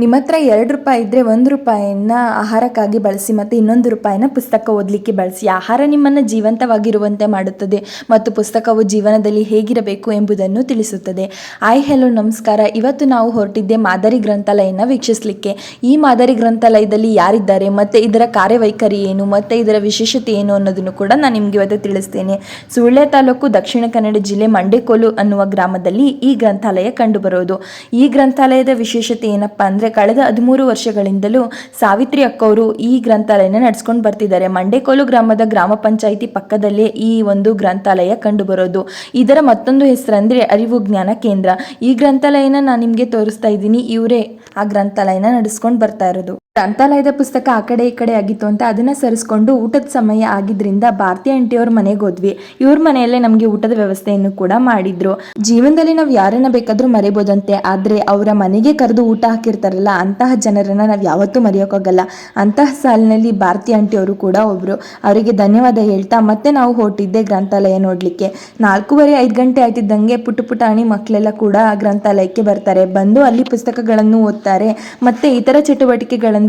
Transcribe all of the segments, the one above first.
ನಿಮ್ಮ ಹತ್ರ ಎರಡು ರೂಪಾಯಿ ಇದ್ದರೆ ಒಂದು ರೂಪಾಯಿಯನ್ನು ಆಹಾರಕ್ಕಾಗಿ ಬಳಸಿ ಮತ್ತು ಇನ್ನೊಂದು ರೂಪಾಯಿನ ಪುಸ್ತಕ ಓದಲಿಕ್ಕೆ ಬಳಸಿ. ಆಹಾರ ನಿಮ್ಮನ್ನು ಜೀವಂತವಾಗಿರುವಂತೆ ಮಾಡುತ್ತದೆ ಮತ್ತು ಪುಸ್ತಕವು ಜೀವನದಲ್ಲಿ ಹೇಗಿರಬೇಕು ಎಂಬುದನ್ನು ತಿಳಿಸುತ್ತದೆ. ಆಯ್ ಹೆಲೋ, ನಮಸ್ಕಾರ. ಇವತ್ತು ನಾವು ಹೊರಟಿದ್ದೆ ಮಾದರಿ ಗ್ರಂಥಾಲಯನ ವೀಕ್ಷಿಸಲಿಕ್ಕೆ. ಈ ಮಾದರಿ ಗ್ರಂಥಾಲಯದಲ್ಲಿ ಯಾರಿದ್ದಾರೆ, ಮತ್ತು ಇದರ ಕಾರ್ಯವೈಖರಿ ಏನು, ಮತ್ತು ಇದರ ವಿಶೇಷತೆ ಏನು ಅನ್ನೋದನ್ನು ಕೂಡ ನಾನು ನಿಮಗೆ ಇವತ್ತು ತಿಳಿಸ್ತೇನೆ. ಸುಳ್ಯ ತಾಲೂಕು ದಕ್ಷಿಣ ಕನ್ನಡ ಜಿಲ್ಲೆ ಮಂಡೇಕೋಲು ಅನ್ನುವ ಗ್ರಾಮದಲ್ಲಿ ಈ ಗ್ರಂಥಾಲಯ ಕಂಡುಬರೋದು. ಈ ಗ್ರಂಥಾಲಯದ ವಿಶೇಷತೆ ಏನಪ್ಪಾ ಅಂದರೆ ಕಳೆದ ಹದಿಮೂರು ವರ್ಷಗಳಿಂದಲೂ ಸಾವಿತ್ರಿ ಅಕ್ಕವರು ಈ ಗ್ರಂಥಾಲಯನ ನಡೆಸ್ಕೊಂಡು ಬರ್ತಿದ್ದಾರೆ. ಮಂಡೇಕೋಲು ಗ್ರಾಮದ ಗ್ರಾಮ ಪಂಚಾಯಿತಿ ಪಕ್ಕದಲ್ಲೇ ಈ ಒಂದು ಗ್ರಂಥಾಲಯ ಕಂಡುಬರೋದು. ಇದರ ಮತ್ತೊಂದು ಹೆಸರಂದ್ರೆ ಅರಿವು ಜ್ಞಾನ ಕೇಂದ್ರ. ಈ ಗ್ರಂಥಾಲಯನ ನಾನು ನಿಮಗೆ ತೋರಿಸ್ತಾ ಇದ್ದೀನಿ. ಇವರೇ ಆ ಗ್ರಂಥಾಲಯನ ನಡೆಸ್ಕೊಂಡು ಬರ್ತಾ ಇರೋದು. ಗ್ರಂಥಾಲಯದ ಪುಸ್ತಕ ಆ ಕಡೆ ಈ ಕಡೆ ಆಗಿತ್ತು ಅಂತ ಅದನ್ನ ಸರಿಸ್ಕೊಂಡು ಊಟದ ಸಮಯ ಆಗಿದ್ರಿಂದ ಭಾರತಿ ಆಂಟಿಯವ್ರ ಮನೆಗೆ ಹೋದ್ವಿ. ಇವ್ರ ಮನೆಯಲ್ಲೇ ನಮಗೆ ಊಟದ ವ್ಯವಸ್ಥೆಯನ್ನು ಕೂಡ ಮಾಡಿದ್ರು. ಜೀವನದಲ್ಲಿ ನಾವು ಯಾರನ್ನ ಬೇಕಾದ್ರೂ ಮರಿಬೋದಂತೆ, ಆದ್ರೆ ಅವರ ಮನೆಗೆ ಕರೆದು ಊಟ ಹಾಕಿರ್ತಾರಲ್ಲ, ಅಂತಹ ಜನರನ್ನ ನಾವು ಯಾವತ್ತೂ ಮರೆಯೋಕ್ಕಾಗಲ್ಲ. ಅಂತಹ ಸಾಲಿನಲ್ಲಿ ಭಾರತಿ ಆಂಟಿ ಅವರು ಕೂಡ ಒಬ್ರು. ಅವರಿಗೆ ಧನ್ಯವಾದ ಹೇಳ್ತಾ ಮತ್ತೆ ನಾವು ಹೊರಟಿದ್ದೆ ಗ್ರಂಥಾಲಯ ನೋಡ್ಲಿಕ್ಕೆ. ನಾಲ್ಕೂವರೆ ಐದು ಗಂಟೆ ಆಯ್ತಿದ್ದಂಗೆ ಪುಟ್ಟ ಪುಟಾಣಿ ಮಕ್ಕಳೆಲ್ಲ ಕೂಡ ಗ್ರಂಥಾಲಯಕ್ಕೆ ಬರ್ತಾರೆ. ಬಂದು ಅಲ್ಲಿ ಪುಸ್ತಕಗಳನ್ನು ಓದ್ತಾರೆ, ಮತ್ತೆ ಇತರ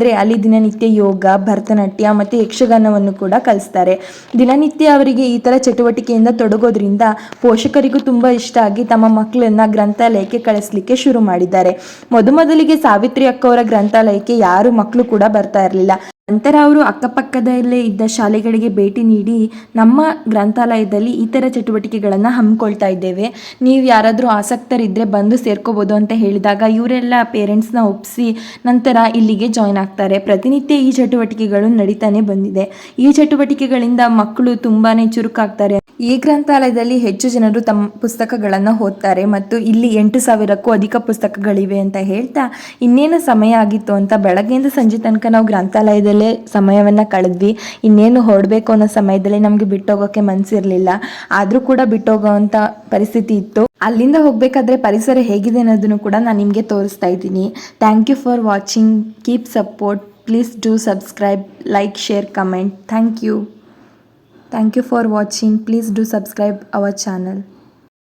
ಚಟುವಟಿಕೆಗಳಂದ್ರೆ ಅಲ್ಲಿ ದಿನನಿತ್ಯ ಯೋಗ, ಭರತನಾಟ್ಯ ಮತ್ತು ಯಕ್ಷಗಾನವನ್ನು ಕೂಡ ಕಲಿಸ್ತಾರೆ. ದಿನನಿತ್ಯ ಅವರಿಗೆ ಈ ಥರ ಚಟುವಟಿಕೆಯಿಂದ ತೊಡಗೋದ್ರಿಂದ ಪೋಷಕರಿಗೂ ತುಂಬಾ ಇಷ್ಟ ಆಗಿ ತಮ್ಮ ಮಕ್ಕಳನ್ನ ಗ್ರಂಥಾಲಯಕ್ಕೆ ಕಳಿಸ್ಲಿಕ್ಕೆ ಶುರು ಮಾಡಿದ್ದಾರೆ. ಮೊದಮೊದಲಿಗೆ ಸಾವಿತ್ರಿ ಅಕ್ಕವರ ಗ್ರಂಥಾಲಯಕ್ಕೆ ಯಾರು ಮಕ್ಕಳು ಕೂಡ ಬರ್ತಾ ಇರಲಿಲ್ಲ. ನಂತರ ಅವರು ಅಕ್ಕಪಕ್ಕದಲ್ಲೇ ಇದ್ದ ಶಾಲೆಗಳಿಗೆ ಭೇಟಿ ನೀಡಿ, ನಮ್ಮ ಗ್ರಂಥಾಲಯದಲ್ಲಿ ಈ ಥರ ಚಟುವಟಿಕೆಗಳನ್ನು ಹಮ್ಮಿಕೊಳ್ತಾ ಇದ್ದೇವೆ. ನೀವು ಯಾರಾದರೂ ಆಸಕ್ತರಿದ್ದರೆ ಬಂದು ಸೇರ್ಕೋಬೋದು ಅಂತ ಹೇಳಿದಾಗ ಇವರೆಲ್ಲ ಪೇರೆಂಟ್ಸ್ನ ಒಪ್ಪಿಸಿ ನಂತರ ಇಲ್ಲಿಗೆ ಜಾಯ್ನ್ ಆಗ್ತಾರೆ. ಪ್ರತಿನಿತ್ಯ ಈ ಚಟುವಟಿಕೆಗಳು ನಡೀತಾನೆ ಬಂದಿದೆ. ಈ ಚಟುವಟಿಕೆಗಳಿಂದ ಮಕ್ಕಳು ತುಂಬಾ ಚುರುಕಾಗ್ತಾರೆ. ಈ ಗ್ರಂಥಾಲಯದಲ್ಲಿ ಹೆಚ್ಚು ಜನರು ತಮ್ಮ ಪುಸ್ತಕಗಳನ್ನು ಓದ್ತಾರೆ ಮತ್ತು ಇಲ್ಲಿ ಎಂಟು ಸಾವಿರಕ್ಕೂ ಅಧಿಕ ಪುಸ್ತಕಗಳಿವೆ ಅಂತ ಹೇಳ್ತಾ ಇನ್ನೇನು ಸಮಯ ಆಗಿತ್ತು ಅಂತ ಬೆಳಗ್ಗೆಯಿಂದ ಸಂಜೆ ತನಕ ನಾವು ಗ್ರಂಥಾಲಯದಲ್ಲೇ ಸಮಯವನ್ನು ಕಳೆದ್ವಿ. ಇನ್ನೇನು ಹೊರಡಬೇಕು ಅನ್ನೋ ಸಮಯದಲ್ಲಿ ನಮಗೆ ಬಿಟ್ಟೋಗೋಕ್ಕೆ ಮನಸ್ಸಿರಲಿಲ್ಲ ಆದರೂ ಕೂಡ ಬಿಟ್ಟೋಗೋವಂಥ ಪರಿಸ್ಥಿತಿ ಇತ್ತು. ಅಲ್ಲಿಂದ ಹೋಗಬೇಕಾದ್ರೆ ಪರಿಸರ ಹೇಗಿದೆ ಅನ್ನೋದನ್ನು ಕೂಡ ನಾನು ನಿಮಗೆ ತೋರಿಸ್ತಾ ಇದ್ದೀನಿ. Thank you for watching keep support please do subscribe like share comment thank you thank you for watching please do subscribe our channel.